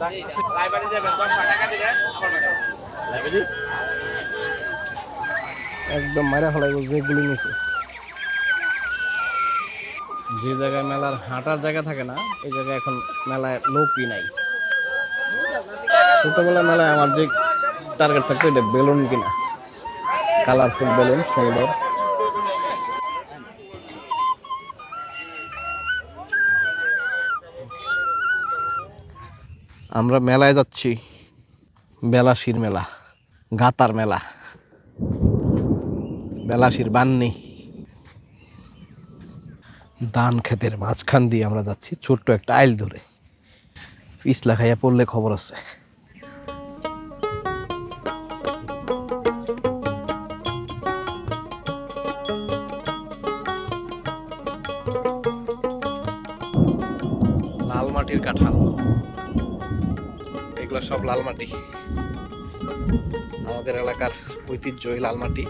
Library যাবেন টাকা library? একদম মারা ফেলাইব যেগুলি নিচে যে জায়গায় মেলার হাঁটার জায়গা থাকে না এই জায়গায় এখন মেলায় লোকই নাই। ছোটবেলা মেলায় আমার যে টার্গেট থাকতো এটা বেলুন কিনা। কালারফুল বেলুন সুন্দর। আমরা মেলায় যাচ্ছি। বেলাশির মেলা, গাতার মেলা। বেলাশির বান্নি। ধান ক্ষেতের মাঝখান দিয়ে আমরা যাচ্ছি, ছোট্ট একটা আইল ধরে। পিছলা খাইয়া পড়লে খবর আছে। লাল মাটির কাঁঠাল। এগুলো সব লাল মাটি। আমাদের এলাকার ঐতিহ্যই লাল মাটি।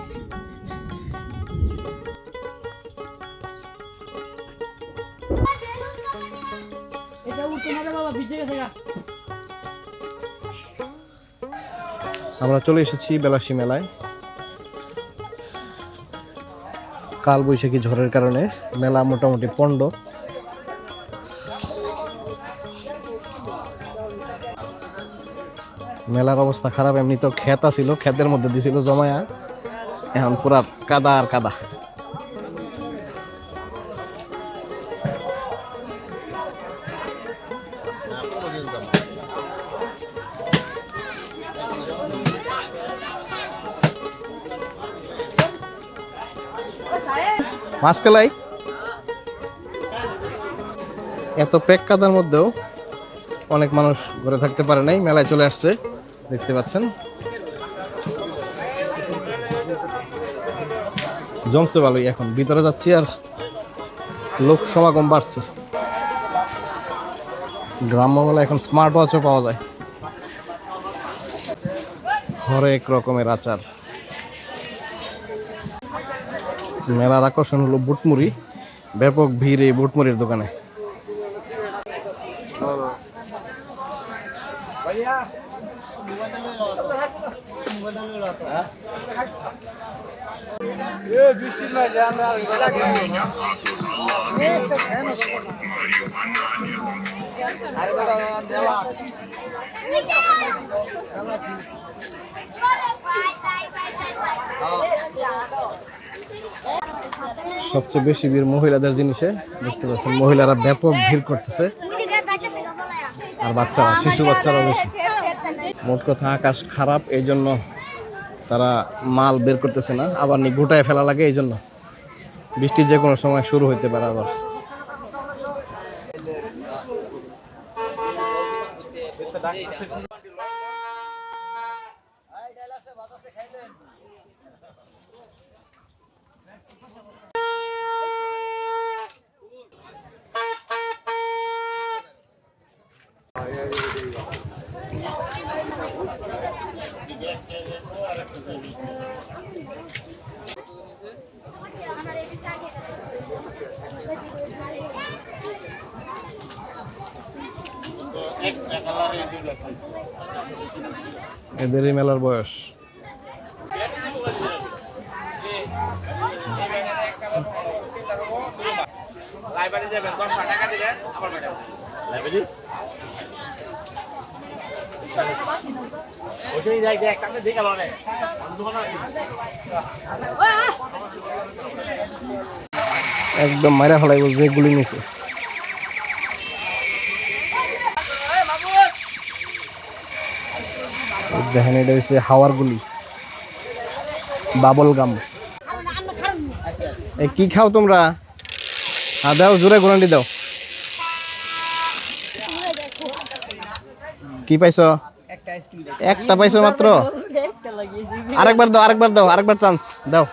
আমরা চলে এসেছি বেলাসী মেলায়। কাল বৈশাখী ঝড়ের কারণে মেলা মোটামুটি পণ্ড। মেলার অবস্থা খারাপ, এমনি তো ক্ষেত ছিল ক্ষেতের মধ্যে দিছিল জমায়া। এখন পুরা কাদা আর কাদা। মাছ কেলাই এত পেক কাদার মধ্যেও অনেক মানুষ ঘরে থাকতে পারে নাই, মেলায় চলে আসছে। দেখতে পাচ্ছেন। জমছে ভালোই এখন। ভিতরে যাচ্ছি আর লোক সমাগম বাড়ছে। গ্রাম্য মেলা এখন স্মার্ট ওয়াচও পাওয়া যায়। হরেক রকমের আচার। মেলার আকর্ষণ হলো বুটমুড়ি। ব্যাপক ভিড় এই বুটমুড়ির দোকানে। সবচেয়ে বেশি ভিড় মহিলাদের জিনিসে, দেখতে পাচ্ছেন মহিলারা ব্যাপক ভিড় করতেছে। আর বাচ্চারা, শিশু বাচ্চারা বেশি। মোট কথা আকাশ খারাপ এই জন্য তারা মাল বের করতেছে না, আবার নি গোটায় ফেলা লাগে এই জন্য বৃষ্টি যে কোনো সময় শুরু হইতে পারে আবার। এদেরই মেলার বয়স। লাইব্রেরি যাবেন দশটা টাকা দিবেন আবার ম্যাডাম লাইব্রেরি? ওইটাই যাই দেখ কাছে দেখে অনেক একদম মারা ফেলাইব যেগুলি নিচে এই দেখেন, এটা হচ্ছে হাওয়ার গুলি। Bubble gum. কি খাও তোমরা? হ্যাঁ দাও, জোরে গোলান্ডি দাও। কি পাইছো? একটা পাইছো মাত্র? আরেকবার দাও আরেকবার দাও, আরেকবার চান্স দাও।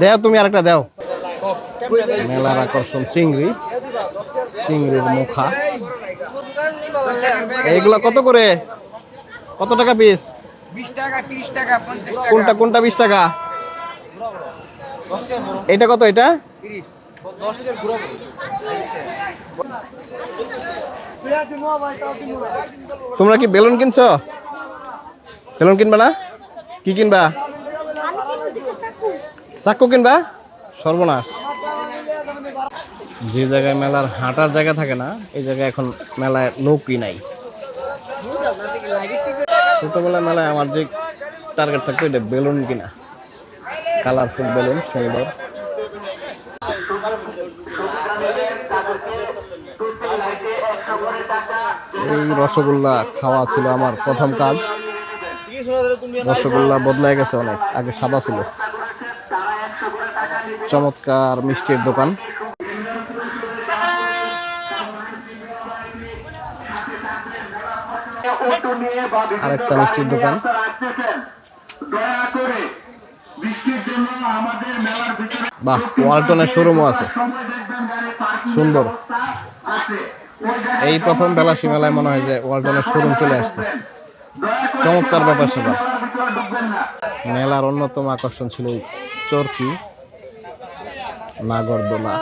দাও তুমি আরেকটা, দাও। মেলার আকর্ষণ, চিংড়ি, চিংড়ির মুখা। এইগুলা কত করে? কত টাকা পিস কোনটা কোনটা বিশ টাকা? এটা কত এটা? তোমরা কি বেলুন কিনছো? বেলুন কিনবা না? কি কিনবা? চাক্কু কিনবা? সর্বনাশ। যে জায়গায় মেলার হাঁটার জায়গা থাকে না, এই জায়গায় এখন মেলায় লোকই নাই। ছোটবেলায় মেলায় আমার যে টার্গেট থাকতো, এটা বেলুন কিনা। কালারফুল বেলুন, সুন্দর। এই রসগোল্লা খাওয়া ছিল আমার প্রথম কাজ। রসগোল্লা বদলায় গেছে অনেক, আগে সাদা ছিল। চমৎকার মিষ্টির দোকান। আরেকটা মিষ্টির দোকান। বাহ, ওয়ালটনের শোরুমও আছে। সুন্দর। এই প্রথম বেলাসী মেলায় মনে হয় যে ওয়ালটনের শোরুম চলে আসছে। চমৎকার ব্যাপার সেটা। মেলার অন্যতম আকর্ষণ ছিল এই চরকি নাগরদোলা।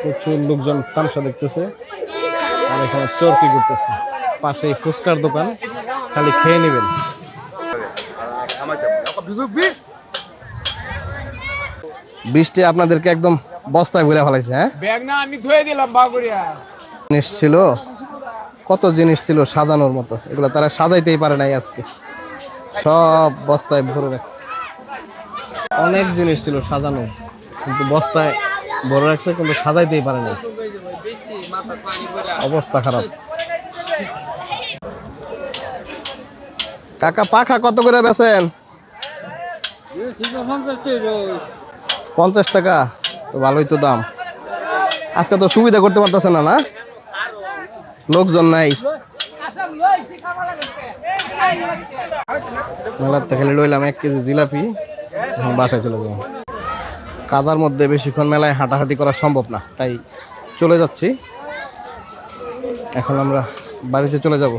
প্রচুর লোকজন তামসা দেখতেছে। আর এখানে চরকি করতেছে পাশে ফুচকার দোকান। খালি খেয়ে নেবেন। বৃষ্টি আপনাদেরকে একদম বস্তায় ঘুরে ফেলাইছে হ্যাঁ? ব্যাগ না আমি ধুয়ে দিলাম বাগুড়িয়া ছিল কত জিনিস ছিল সাজানোর মতো। এগুলো তারা সাজাইতেই পারে নাই আজকে। সব বস্তায় ভরে রাখছে। অনেক জিনিস ছিল সাজানো। কিন্তু বস্তায় ভরে রাখছে, কিন্তু সাজাইতেই পারে নাই। অবস্থা খারাপ। কাকা, পাখা কত করে বেচেন? পঞ্চাশ টাকা। তো ভালোই তো দাম। আজকে তো সুবিধা করতে পারতেছে না না? লোকজন নাই। মেলার থেকে লইলাম এক কেজি জিলাপি বাসায় চলে যাব। কাদার মধ্যে বেশিক্ষণ মেলায় হাঁটাহাঁটি করা সম্ভব না, তাই চলে যাচ্ছি। এখন আমরা বাড়িতে চলে যাব।